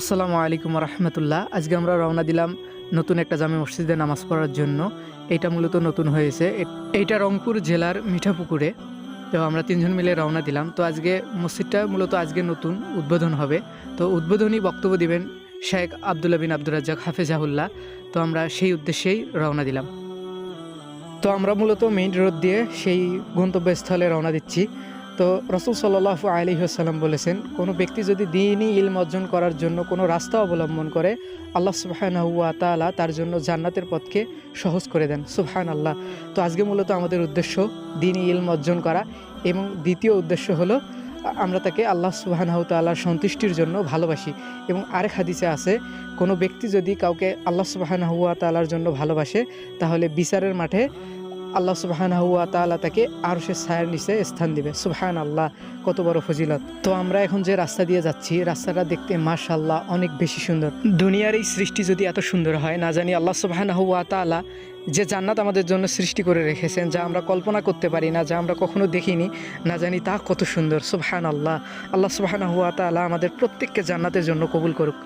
আসসালামু আলাইকুম রহমতুল্লাহ। আজকে আমরা রওনা দিলাম নতুন একটা জামে মসজিদে নামাজ পড়ার জন্য। এটা মূলত নতুন হয়েছে। এইটা রংপুর জেলার মিঠাপুকুরে। তো আমরা তিনজন মিলে রওনা দিলাম। তো আজকে মসজিদটা মূলত আজকে নতুন, উদ্বোধন হবে। তো উদ্বোধনী বক্তব্য দিবেন শেখ আবদুল্লা বিন আব্দুর রাজ্জাক হাফেজাহুল্লাহ। তো আমরা সেই উদ্দেশ্যেই রওনা দিলাম। তো আমরা মূলত মেইন রোড দিয়ে সেই গন্তব্যস্থলে রওনা দিচ্ছি। তো রসুল সাল্লাহ আলী আসসালাম বলেছেন, কোনো ব্যক্তি যদি দিনই ইলম অর্জন করার জন্য কোনো রাস্তা অবলম্বন করে, আল্লাহ সুবাহানহুয়া তালা তার জন্য জান্নাতের পথকে সহজ করে দেন। সুবহান আল্লাহ তো আজকে মূলত আমাদের উদ্দেশ্য দিনই ইলম অর্জন করা এবং দ্বিতীয় উদ্দেশ্য হলো, আমরা তাকে আল্লাহ সুবাহানাহু সন্তুষ্টির জন্য ভালোবাসি এবং আরেক হাদিসে আছে, কোনো ব্যক্তি যদি কাউকে আল্লাহ সুবাহানাহুয়া তালার জন্য ভালোবাসে, তাহলে বিচারের মাঠে আল্লাহ সুবাহানাহুয়া তাআলা তাকে আরও সে ছায়ার নিচে স্থান দিবে। সুবহান আল্লাহ কত বড় ফজিলত। তো আমরা এখন যে রাস্তা দিয়ে যাচ্ছি, রাস্তাটা দেখতে মাশাল্লাহ অনেক বেশি সুন্দর। দুনিয়ার এই সৃষ্টি যদি এত সুন্দর হয়, না জানি আল্লাহ সুবাহানাহুয়া তাআলা যে জান্নাত আমাদের জন্য সৃষ্টি করে রেখেছেন, যা আমরা কল্পনা করতে পারি না, যা আমরা কখনো দেখিনি, না জানি তা কত সুন্দর। সুবহান আল্লাহ আল্লাহ সুবাহানাহুয়া তাআলা আমাদের প্রত্যেককে জান্নাতের জন্য কবুল করুক।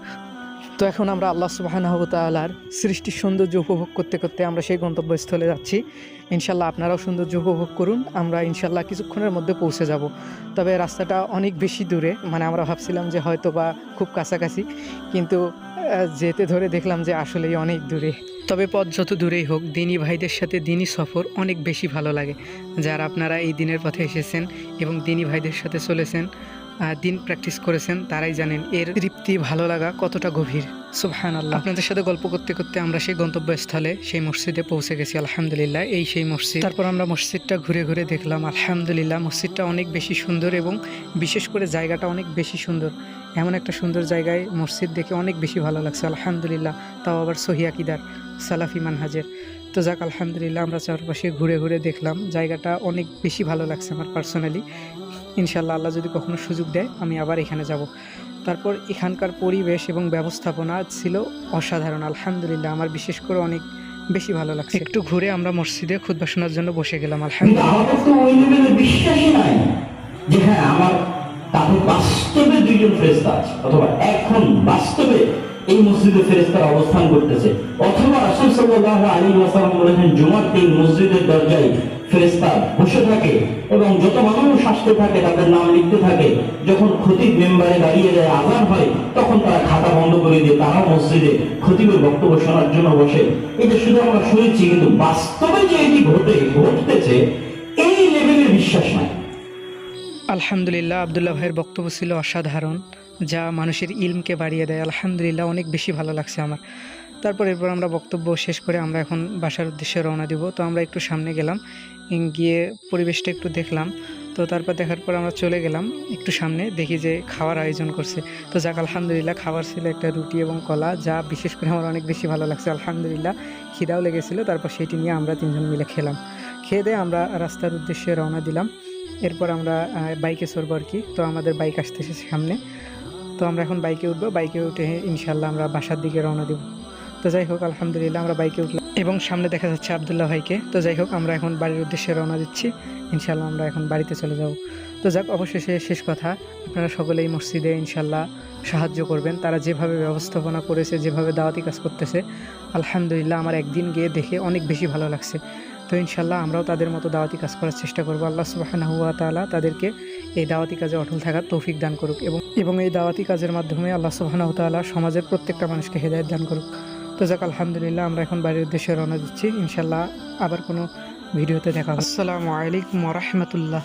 তো এখন আমরা আল্লাহ সুবাহানাহু তাআলার সৃষ্টির সৌন্দর্য উপভোগ করতে করতে আমরা সেই গন্তব্যস্থলে যাচ্ছি। ইনশাল্লাহ আপনারাও সৌন্দর্য উপভোগ করুন, আমরা ইনশাল্লাহ কিছুক্ষণের মধ্যে পৌঁছে যাব। তবে রাস্তাটা অনেক বেশি দূরে মানে আমরা ভাবছিলাম যে হয়তো বা খুব কাছাকাছি, কিন্তু যেতে ধরে দেখলাম যে আসলেই অনেক দূরে। তবে পথ যত দূরেই হোক, দিনী ভাইদের সাথে দিনই সফর অনেক বেশি ভালো লাগে। যারা আপনারা এই দিনের পথে এসেছেন এবং দিনী ভাইদের সাথে চলেছেন দিন প্র্যাকটিস করেছেন তারাই জানেন এর তৃপ্তি ভালো লাগা কতটা গভীর। সুবহান আল্লাহ আপনাদের সাথে গল্প করতে করতে আমরা সেই গন্তব্যস্থলে সেই মসজিদে পৌঁছে গেছি আলহামদুলিল্লাহ এই সেই মসজিদ। তারপর আমরা মসজিদটা ঘুরে ঘুরে দেখলাম আলহামদুলিল্লাহ মসজিদটা অনেক বেশি সুন্দর এবং বিশেষ করে জায়গাটা অনেক বেশি সুন্দর। এমন একটা সুন্দর জায়গায় মসজিদ দেখে অনেক বেশি ভালো লাগছে আলহামদুলিল্লাহ তাও আবার সহিয়াকিদার সালাফি মানহাজের। তো যাক আলহামদুলিল্লাহ আমরা চারপাশে ঘুরে ঘুরে দেখলাম জায়গাটা অনেক বেশি ভালো লাগছে আমার পার্সোনালি ইনশাল্লাহ আল্লাহ যদি কখনো সুযোগ দেয় আমি আবার এখানে যাব। তারপর এখানকার পরিবেশ এবং ব্যবস্থাপনা ছিল অসাধারণ আলহামদুলিল্লাহ। আমার বিশেষ করে অনেক বেশি ভালো লাগছে। একটু ঘুরে আমরা মসজিদে খুদ্া শোনার জন্য বসে গেলাম আলহামদুলিল্লাহ আমাদের তো ওই লেভেলের বিশ্বাসই নাই যে হ্যাঁ আমার তাদের বাস্তবে দুইজন ফেরেস্তা আছে অথবা এখন বাস্তবে এই মসজিদে ফেরেস্তার অবস্থান করতেছে। অথবা রাসূল সাল্লাল্লাহু আলাইহি ওয়াসাল্লাম বলেছেন, জুমার দিন মসজিদের দরজায় ফেরেস্তা বসে থাকে এবং যত মানুষ আসতে থাকে, তাদের নাম লিখতে থাকে। যখন খতিব মেম্বারে দাঁড়িয়ে যায়, আজান হয়, তখন তারা খাতা বন্ধ করে দিয়ে তারাও মসজিদে খতিবের বক্তব্য শোনার জন্য বসে। এটা শুধু আমরা শুনেছি, কিন্তু বাস্তবে যে এটি ঘটে, ঘটতেছে, এই লেভেলের বিশ্বাস নাই। আলহামদুলিল্লাহ, আবদুল্লাহ ভাইয়ের বক্তব্য ছিল অসাধারণ। যা মানুষের ইলমকে বাড়িয়ে দেয়। আলহামদুলিল্লাহ, অনেক বেশি ভালো লাগছে আমার। তারপর এরপর আমরা বক্তব্য শেষ করে আমরা এখন বাসার উদ্দেশ্যে রওনা দিব। তো আমরা একটু সামনে গেলাম গিয়ে পরিবেশটা একটু দেখলাম। তো তারপর দেখার পর আমরা চলে গেলাম একটু সামনে, দেখি যে খাওয়ার আয়োজন করছে। তো যাক, আলহামদুলিল্লাহ খাবার ছিল একটা রুটি এবং কলা, যা বিশেষ করে আমার অনেক বেশি ভালো লাগছে। আলহামদুলিল্লাহ, খিদাও লেগেছিল, তারপর সেটি নিয়ে আমরা তিনজন মিলে খেলাম। খেয়ে দিয়ে আমরা রাস্তার উদ্দেশ্যে রওনা দিলাম। এরপর আমরা বাইকে চড়বো আর কি। তো আমাদের বাইক আসতেছে সামনে। তো আমরা এখন বাইকে উঠবো। বাইকে উঠে ইনশাল্লাহ আমরা বাসার দিকে রওনা দেব। তো যাই হোক, আলহামদুলিল্লাহ আমরা বাইকে উঠলাম। এবং সামনে দেখা যাচ্ছে আবদুল্লাহ ভাইকে। তো যাই হোক, আমরা এখন বাড়ির উদ্দেশ্যে রওনা দিচ্ছি। ইনশাল্লাহ আমরা এখন বাড়িতে চলে যাব। তো যাক, অবশেষে শেষ কথা। আপনারা সকলেই মসজিদে ইনশাল্লাহ সাহায্য করবেন। তারা যেভাবে ব্যবস্থাপনা করেছে, যেভাবে দাওয়াতি কাজ করতেছে, আলহামদুলিল্লাহ আমার একদিন গিয়ে দেখে অনেক বেশি ভালো লাগছে। তো ইনশাল্লাহ আমরাও তাদের মতো দাওয়াতি কাজ করার চেষ্টা করব। আল্লাহ সুবাহানা হুয়া তালা তাদেরকে এই দাওয়াতি কাজে অটল থাকার তৌফিক দান করুক এবং এবং এই দাওয়াতি কাজের মাধ্যমে আল্লাহ সুবাহানা তালা সমাজের প্রত্যেকটা মানুষকে হেদায়ত দান করুক। তো যাক, আলহামদুলিল্লাহ, আমরা এখন বাড়ির উদ্দেশ্যে রওনা দিচ্ছি। ইনশাল্লাহ আবার কোনো ভিডিওতে দেখা আসসালামু আলাইকুম রহমতুল্লাহ।